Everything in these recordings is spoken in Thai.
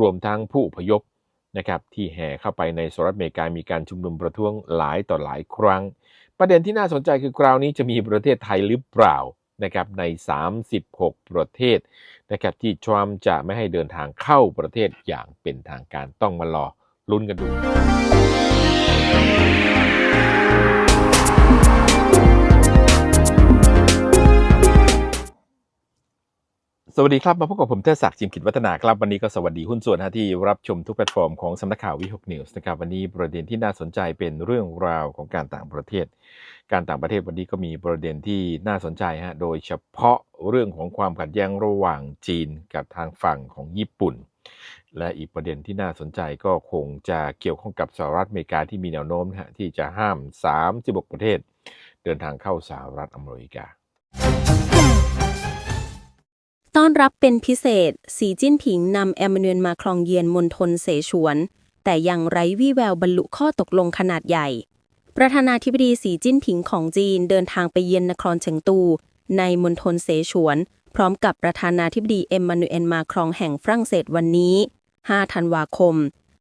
รวมทั้งผู้อพยพนะครับที่แห่เข้าไปในสหรัฐอเมริกามีการชุมนุมประท้วงหลายต่อหลายครั้ง ประเด็นที่น่าสนใจคือคราวนี้จะมีประเทศไทยหรือเปล่านะครับใน 36 ประเทศนะครับที่ทรัมป์จะไม่ให้เดินทางเข้าประเทศอย่างเป็นทางการต้องมารอลุ้นกันดู สวัสดีครับ มาพบกับผมเทศศักดิ์จิมขิดวัฒนาครับ วันนี้ก็สวัสดีหุ้นส่วนนะที่รับชมทุกแพลตฟอร์มของสำนักข่าววิหกนิวส์นะครับวันนี้ประเด็นที่น่าสนใจเป็นเรื่องราวของการต่างประเทศ การต่างประเทศวันนี้ก็มีประเด็นที่น่าสนใจฮะโดยเฉพาะเรื่องของความขัดแย้งระหว่างจีนกับทางฝั่งของญี่ปุ่น และอีกประเด็นที่น่าสนใจก็คงจะเกี่ยวข้องกับสหรัฐอเมริกาที่มีแนวโน้มฮะที่จะห้าม 36 ประเทศ เดินทางเข้าสหรัฐอเมริกา ต้อนรับเป็นพิเศษ สีจิ้นผิงนำแอมมานูเอลมาครองเยียนมณฑลเสฉวน แต่ยังไร้วี่แววบรรลุข้อตกลงขนาดใหญ่ ประธานาธิบดีสีจิ้นผิงของจีนเดินทางไปเยือนนครเฉิงตู ในมณฑลเสฉวน พร้อมกับประธานาธิบดีเอ็มมานูเอลมาครองแห่งฝรั่งเศสวันนี้ 5 ธันวาคม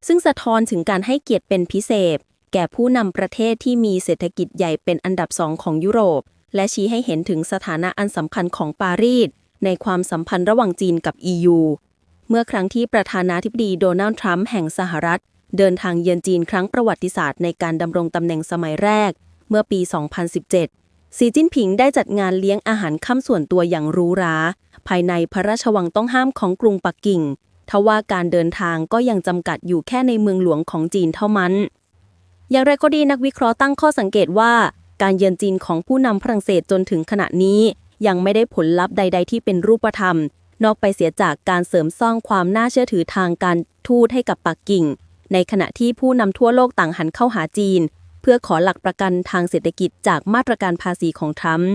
ซึ่งสะท้อนถึงการให้เกียรติเป็นพิเศษ แก่ผู้นำประเทศที่มีเศรษฐกิจใหญ่เป็นอันดับสองของยุโรป และชี้ให้เห็นถึงสถานะอันสำคัญของปารีส ในความสัมพันธ์ระหว่างจีนกับ EU เมื่อครั้งที่ประธานาธิบดีโดนัลด์ทรัมป์แห่งสหรัฐ เดินทางเยือนจีนครั้งประวัติศาสตร์ในการดำรงตำแหน่งสมัยแรก เมื่อปี 2017 สีจิ้นผิงได้จัดงานเลี้ยงอาหารค่ำส่วนตัวอย่างหรูหรา ภายในพระราชวังต้องห้ามของกรุงปักกิ่งทว่าการเดินทางก็ยังจำกัดอยู่แค่ในเมืองหลวงของจีนเท่านั้น อย่างไรก็ดีนักวิเคราะห์ตั้งข้อสังเกตว่า การเยือนจีนของผู้นำฝรั่งเศสจนถึงขณะนี้ ยังไม่ได้ผลลัพธ์ใด ๆ ที่เป็นรูปธรรม นอกไปเสียจากการเสริมสร้างความน่าเชื่อถือทางการทูตให้กับปักกิ่ง ในขณะที่ผู้นำทั่วโลกต่างหันเข้าหาจีน เพื่อขอหลักประกันทางเศรษฐกิจจากมาตรการภาษีของทรัมป์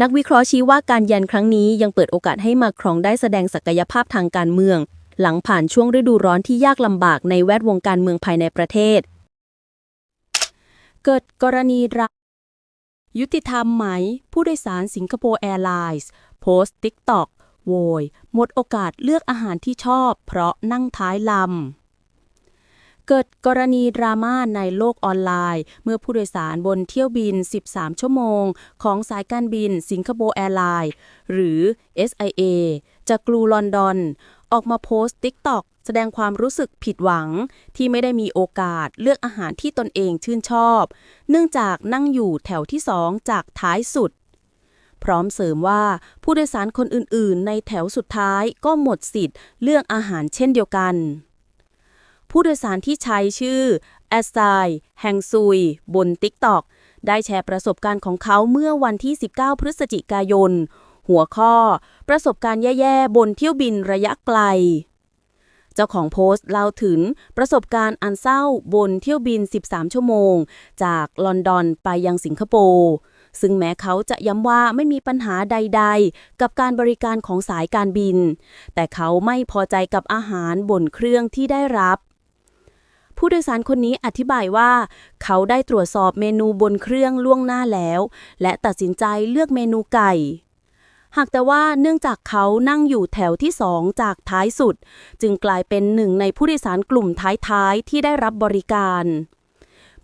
นักวิเคราะห์ชี้ว่าการเยือนครั้งนี้ยังเปิดโอกาสให้มาครองได้แสดงศักยภาพทางการเมือง หลังผ่านช่วงฤดูร้อนที่ยากลำบากในแวดวงการเมืองภายในประเทศ เกิดกรณีดรา ยุติธรรมไหม ผู้โดยสารสิงคโปร์แอร์ไลน์โพสต์ติ๊กต็อกโวย หมดโอกาสเลือกอาหารที่ชอบ เพราะนั่งท้ายลำ เกิดกรณีดราม่าในโลกออนไลน์ เมื่อผู้โดยสารบนเที่ยวบิน 13 ชั่วโมง ของสายการบินสิงคโปร์แอร์ไลน์หรือ SIA จากกรูลอนดอน ออกมาโพสต์ติ๊กต็อกแสดงความรู้สึกผิดหวัง ที่ไม่ได้มีโอกาสเลือกอาหารที่ตนเองชื่นชอบ เนื่องจากนั่งอยู่แถวที่สองจากท้ายสุด พร้อมเสริมว่าผู้โดยสารคนอื่นๆ ในแถวสุดท้ายก็หมดสิทธิ์เลือกอาหารเช่นเดียวกัน ผู้โดยสารที่ใช้ชื่อแอสไซแฮงซุย บน TikTok ได้แชร์ประสบการณ์ของเขาเมื่อวันที่ 19 พฤศจิกายน หัวข้อ ประสบการณ์แย่ๆ บนเที่ยวบินระยะไกล เจ้าของโพสต์เล่าถึงประสบการณ์อันเศร้าบนเที่ยวบิน 13 ชั่วโมง จากลอนดอนไปยังสิงคโปร์ซึ่งแม้เขาจะย้ำว่าไม่มีปัญหาใดๆ กับการบริการของสายการบิน แต่เขาไม่พอใจกับอาหารบนเครื่องที่ได้รับ ผู้โดยสารคนนี้อธิบายว่า เขาได้ตรวจสอบเมนูบนเครื่องล่วงหน้าแล้ว และตัดสินใจเลือกเมนูไก่ หากแต่ว่าเนื่องจากเขานั่งอยู่แถวที่สองจากท้ายสุด จึงกลายเป็นหนึ่งในผู้โดยสารกลุ่มท้ายๆ ที่ได้รับบริการ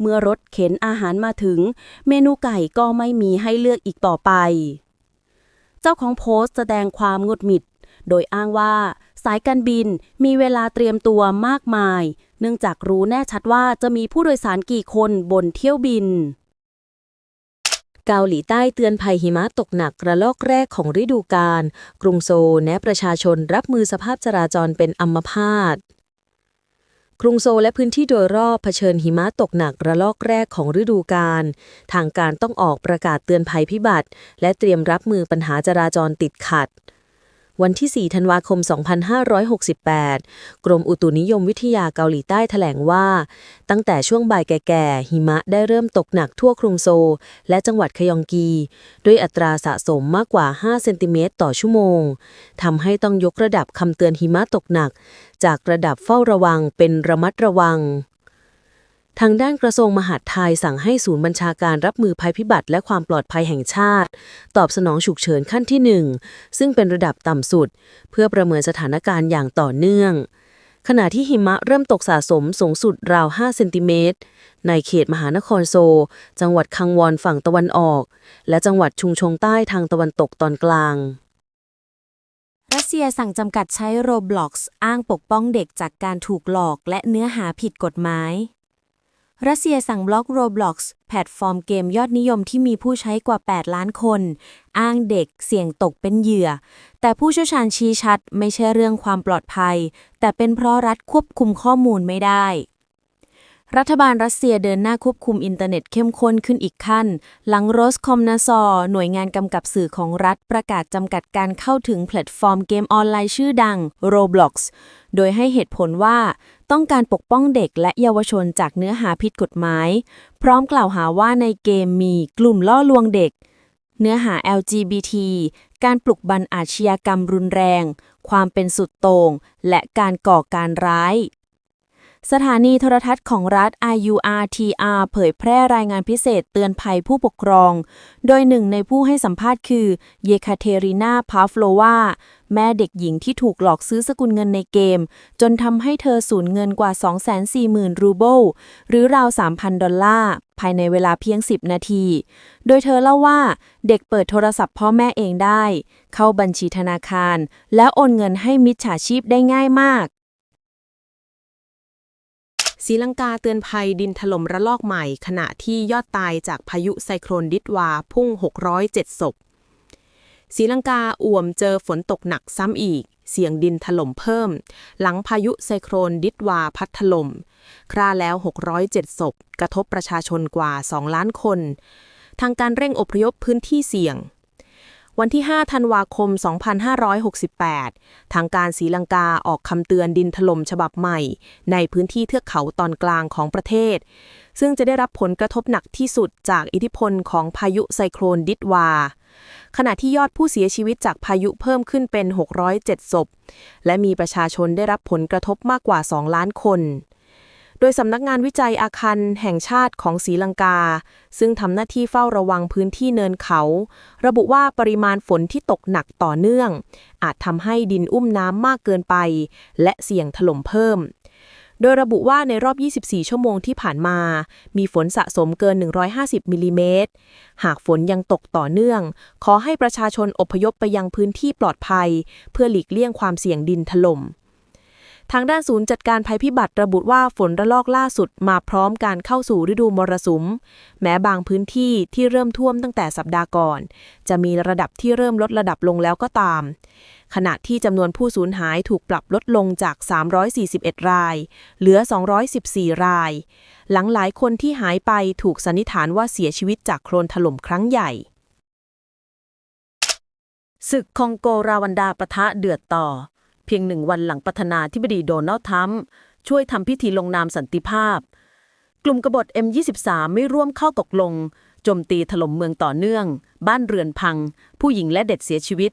เมื่อรถเข็นอาหารมาถึง เมนูไก่ก็ไม่มีให้เลือกอีกต่อไป เจ้าของโพสต์แสดงความงดหงิด โดยอ้างว่า สายการบินมีเวลาเตรียมตัวมากมาย เนื่องจากรู้แน่ชัดว่าจะมีผู้โดยสารกี่คนบนเที่ยวบิน เกาหลีใต้เตือนภัยหิมะตกหนักระลอกแรกของฤดูกาล กรุงโซลแนะประชาชนรับมือสภาพจราจรเป็นอัมพาตกรุงโซลและพื้นที่โดยรอบเผชิญหิมะตกหนักระลอกแรกของฤดูกาล ทางการต้องออกประกาศเตือนภัยพิบัติ และเตรียมรับมือปัญหาจราจรติดขัด วันที่ 4 ธันวาคม 2568 กรมอุตุนิยมวิทยาเกาหลีใต้แถลงว่า ตั้งแต่ช่วงบ่ายแก่ๆ หิมะได้เริ่มตกหนักทั่วกรุงโซลและจังหวัดคยองกี ด้วยอัตราสะสมมากกว่า 5 เซนติเมตรต่อชั่วโมง ทำให้ต้องยกระดับคำเตือนหิมะตกหนัก จากระดับเฝ้าระวังเป็นระมัดระวัง ทางด้านกระทรวงมหาดไทยสั่งให้ศูนย์บัญชาการรับมือภัยพิบัติและความปลอดภัยแห่งชาติ ตอบสนองฉุกเฉินขั้นที่ 1 ซึ่งเป็นระดับต่ำสุด เพื่อประเมินสถานการณ์อย่างต่อเนื่อง ขณะที่หิมะเริ่มตกสะสมสูงสุดราว 5 เซนติเมตร ในเขตมหานครโซ จังหวัดคังวอนฝั่งตะวันออก และจังหวัดชุงชงใต้ทางตะวันตกตอนกลางรัสเซียสั่งจำกัดใช้ Roblox อ้างปกป้องเด็กจากการถูกหลอกและเนื้อหาผิดกฎหมาย รัสเซียสั่งบล็อก Roblox แพลตฟอร์มเกมยอดนิยมที่มีผู้ใช้กว่า 8 ล้านคน อ้างเด็กเสี่ยงตกเป็นเหยื่อ แต่ผู้เชี่ยวชาญชี้ชัดไม่ใช่เรื่องความปลอดภัย แต่เป็นเพราะรัฐควบคุมข้อมูลไม่ได้ รัฐบาลรัสเซียเดินหน้าควบคุมอินเทอร์เน็ตเข้มข้นขึ้นอีกขั้น หลังโรสคอมนาซอหน่วยงานกำกับสื่อของรัฐประกาศจำกัดการเข้าถึงแพลตฟอร์มเกมออนไลน์ชื่อดัง Roblox โดยให้เหตุผลว่าต้องการปกป้องเด็กและเยาวชนจากเนื้อหาผิดกฎหมาย พร้อมกล่าวหาว่าในเกมมีกลุ่มล่อลวงเด็ก เนื้อหา LGBT การปลุกบันอาชญากรรมรุนแรง ความเป็นสุดโต่งและการก่อการร้าย สถานีโทรทัศน์ของรัฐ IURTR เผยแพร่รายงานพิเศษเตือนภัยผู้ปกครอง โดยหนึ่งในผู้ให้สัมภาษณ์คือ เยคาเทรินา พาฟโลวา แม่เด็กหญิงที่ถูกหลอกซื้อสกุลเงินในเกม จนทำให้เธอสูญเงินกว่า 240,000 รูเบิล หรือราว 3,000 ดอลลาร์ ภายในเวลาเพียง 10 นาที โดยเธอเล่าว่า เด็กเปิดโทรศัพท์พ่อแม่เองได้ เข้าบัญชีธนาคาร แล้วโอนเงินให้มิจฉาชีพได้ง่ายมาก ศรีลังกาเตือนภัยดินถล่มระลอกใหม่ ขณะที่ยอดตายจากพายุไซโคลนดิดวาพุ่ง 607 ศพศรีลังกาอ่วมเจอฝนตกหนักซ้ำอีก เสี่ยงดินถล่มเพิ่ม หลังพายุไซโคลนดิดวาพัดถล่มคราแล้ว 607 ศพ กระทบประชาชนกว่า 2 ล้านคน ทางการเร่งอพยพพื้นที่เสี่ยง วันที่ 5 ธันวาคม 2568 ทางการศรีลังกาออกคำเตือนดินถล่มฉบับใหม่ ในพื้นที่เทือกเขาตอนกลางของประเทศ ซึ่งจะได้รับผลกระทบหนักที่สุดจากอิทธิพลของพายุไซโคลนดิดวา ขณะที่ยอดผู้เสียชีวิตจากพายุเพิ่มขึ้นเป็น 607 ศพ และมีประชาชนได้รับผลกระทบมากกว่า 2 ล้านคน ดยสำนักงานวิจัยอาคันแห่งชาติของศรีลังกา ซึ่งทำหน้าที่เฝ้าระวังพื้นที่เนินเขา ระบุว่าปริมาณฝนที่ตกหนักต่อเนื่อง อาจทำให้ดินอุ้มน้ำมากเกินไป และเสี่ยงถล่มเพิ่ม โดยระบุว่าในรอบ 24 ชั่วโมงที่ผ่านมา มีฝนสะสมเกิน 150 มิลลิเมตร หากฝนยังตกต่อเนื่อง ขอให้ประชาชนอพยพไปยังพื้นที่ปลอดภัย เพื่อหลีกเลี่ยงความเสี่ยงดินถล่ม ทางด้านศูนย์จัดการภัยพิบัติระบุว่าฝนระลอกล่าสุดมาพร้อมการเข้าสู่ฤดูมรสุม แม้บางพื้นที่ที่เริ่มท่วมตั้งแต่สัปดาห์ก่อน จะมีระดับที่เริ่มลดระดับลงแล้วก็ตาม ขณะที่จำนวนผู้สูญหายถูกปรับลดลงจาก 341 ราย เหลือ 214 ราย หลังหลายคนที่หายไปถูกสันนิษฐานว่าเสียชีวิตจากโคลนถล่มครั้งใหญ่ศึกคองโกราวันดาปะทะเดือดต่อ เพียงหนึ่งวันหลังประธานาธิบดีโดนัลด์ทรัมป์ช่วยทำพิธีลงนามสันติภาพ กลุ่มกบฏ M23 ไม่ร่วมเข้าตกลงโจมตีถล่มเมืองต่อเนื่อง บ้านเรือนพัง ผู้หญิงและเด็กเสียชีวิต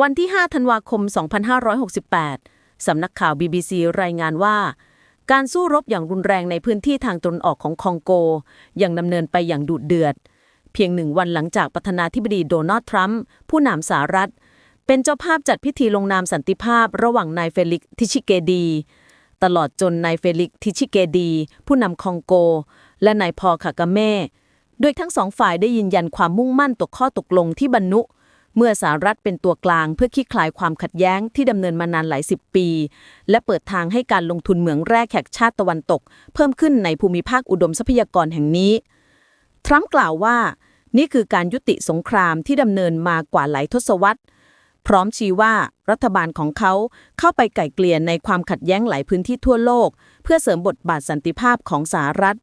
วันที่ 5 ธันวาคม 2568 สำนักข่าว BBC รายงานว่า การสู้รบอย่างรุนแรงในพื้นที่ทางตนออกของคองโก ยังดำเนินไปอย่างดุเดือด เพียงหนึ่งวันหลังจากประธานาธิบดีโดนัลด์ทรัมป์ผู้นำสหรัฐ เป็นเจ้าภาพจัดพิธีลงนามสันติภาพระหว่างนายเฟลิกซ์ทิชิเกดี ตลอดจนนายเฟลิกซ์ทิชิเกดี ผู้นำคองโก และนายพอคากาเม่โดยทั้งสองฝ่ายได้ยืนยันความมุ่งมั่นต่อข้อตกลงที่บรรนุเมื่อสหรัฐเป็นตัวกลางเพื่อคลี่คลายความขัดแย้งที่ดำเนินมานานหลายสิบปี และเปิดทางให้การลงทุนเหมืองแร่แขกชาติตะวันตก เพิ่มขึ้นในภูมิภาคอุดมทรัพยากรแห่งนี้ ทรัมป์กล่าวว่า นี่คือการยุติสงครามที่ดำเนินมากว่าหลายทศวรรษ พร้อมชี้ว่ารัฐบาลของเขาเข้าไปไก่เกลี่ยในความขัดแย้งหลายพื้นที่ทั่วโลก เพื่อเสริมบทบาทสันติภาพของสหรัฐ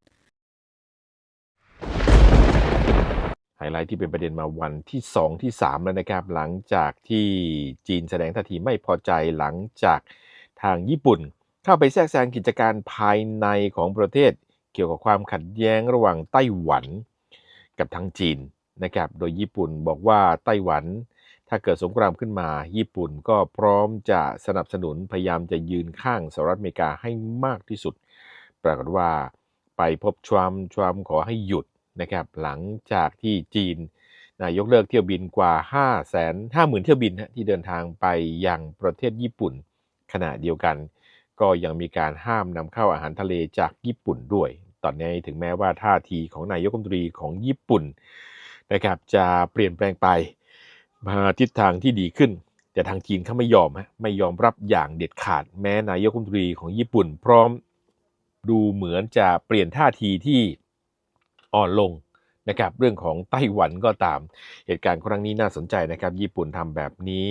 ไฮไลท์ที่เป็นประเด็นมาวันที่ 2 ที่ 3 แล้วนะครับ หลังจากที่จีนแสดงท่าทีไม่พอใจหลังจากทางญี่ปุ่น เข้าไปแทรกแซงกิจการภายในของประเทศ เกี่ยวกับความขัดแย้งระหว่างไต้หวัน กับทางจีนนะครับ โดยญี่ปุ่นบอกว่าไต้หวัน ถ้าเกิดสงครามขึ้นมา ญี่ปุ่นก็พร้อมจะสนับสนุนพยายามจะยืนข้างสหรัฐอเมริกาให้มากที่สุด ปรากฏว่าไปพบทรัมป์ทรัมขอให้หยุดนะครับหลังจากที่จีนนายกเลิกเที่ยวบินกว่า 5 5 0 0 0 0 เที่ยวบินที่เดินทางไปยังประเทศญี่ปุ่น ขณะเดียวกัน ก็ยังมีการห้ามนำเข้าอาหารทะเลจากญี่ปุ่นด้วย ตอนนี้ถึงแม้ว่าท่าทีของนายกรัฐมนตรีของญี่ปุ่นนะครับจะเปลี่ยนแปลงไป ทิศทางที่ดีขึ้น แต่ทางจีนเขาไม่ยอมฮะไม่ยอมรับอย่างเด็ดขาดแม้นายกรัฐมนตรีของญี่ปุ่น พร้อมดูเหมือนจะเปลี่ยนท่าทีที่อ่อนลงนะครับเรื่องของไต้หวันก็ตาม เหตุการณ์ครั้งนี้น่าสนใจนะครับ ญี่ปุ่นทำแบบนี้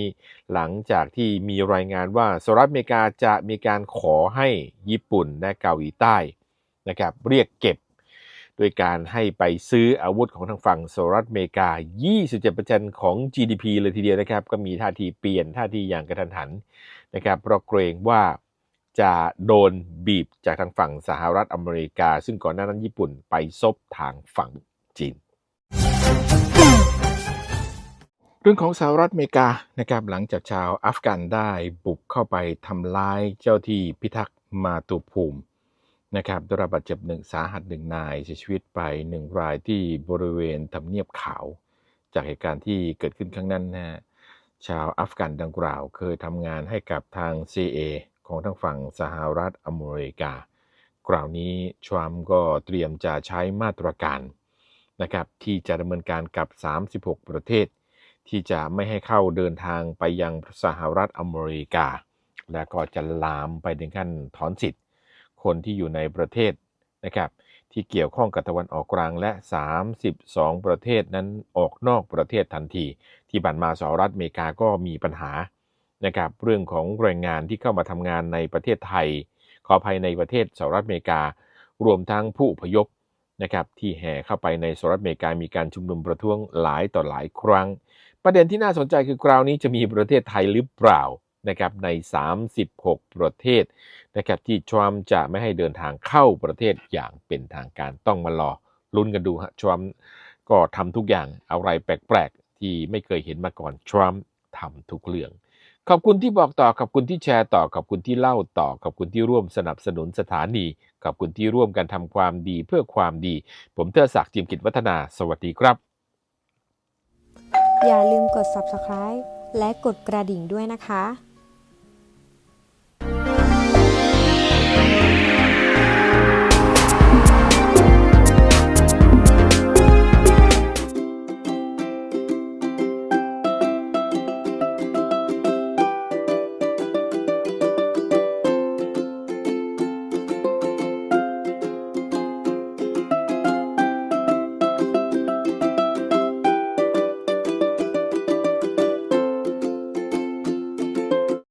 หลังจากที่มีรายงานว่าสหรัฐอเมริกาจะมีการขอให้ญี่ปุ่นและเกาหลีใต้นะครับเรียกเก็บ โดยการให้ไปซื้ออาวุธของทางฝั่งสหรัฐอเมริกา 27%ของ GDP เลยทีเดียวนะครับ ก็มีท่าทีเปลี่ยนท่าทีอย่างกระทันหันนะครับ เพราะเกรงว่าจะโดนบีบจากทางฝั่งสหรัฐอเมริกา ซึ่งก่อนหน้านั้นญี่ปุ่นไปซบทางฝั่งจีน เรื่องของสหรัฐอเมริกานะครับหลังจากชาวอัฟกันได้บุกเข้าไปทำร้ายเจ้าที่พิทักษ์มาตุภูมิ นะครับได้รับบาดเจ็บหนึ่งสาหัสหนึ่งนายเสียชีวิตไปหนึ่งรายที่บริเวณทำเนียบขาว จากเหตุการณ์ที่เกิดขึ้นครั้งนั้นนะฮะชาวอัฟกันดังกล่าว เคยทำงานให้กับทาง C.A. ของทางฝั่งสหรัฐอเมริกากล่าวนี้ทรัมป์ก็เตรียมจะใช้มาตรการนะครับที่จะดำเนินการกับ 36 ประเทศ ที่จะไม่ให้เข้าเดินทางไปยังสหรัฐอเมริกา และก็จะลามไปถึงขั้นถอนสิทธิ คนที่อยู่ในประเทศนะครับที่เกี่ยวข้องกับตะวันออกกลางและ 32 ประเทศนั้นออกนอกประเทศทันที ที่ผ่านมาสหรัฐอเมริกาก็มีปัญหานะครับเรื่องของแรงงานที่เข้ามาทำงานในประเทศไทย ขอภัยในประเทศสหรัฐอเมริกา รวมทั้งผู้อพยพนะครับที่แห่เข้าไปในสหรัฐอเมริกามีการชุมนุมประท้วงหลายต่อหลายครั้ง ประเด็นที่น่าสนใจคือคราวนี้จะมีประเทศไทยหรือเปล่านะครับใน 36 ประเทศ นะครับที่ทรัมป์จะไม่ให้เดินทางเข้าประเทศอย่างเป็นทางการต้องมารอลุ้นกันดูฮะทรัมป์ก็ทำทุกอย่างอะไรแปลกๆ ที่ไม่เคยเห็นมาก่อนทรัมป์ทำทุกเรื่อง ขอบคุณที่บอกต่อขอบคุณที่แชร์ต่อขอบคุณที่เล่าต่อขอบคุณที่ร่วมสนับสนุนสถานี ขอบคุณที่ร่วมกันทำความดีเพื่อความดี ผมเทอศักดิ์จิมกิจวัฒนา สวัสดีครับ อย่าลืมกด subscribe และกดกระดิ่งด้วยนะคะ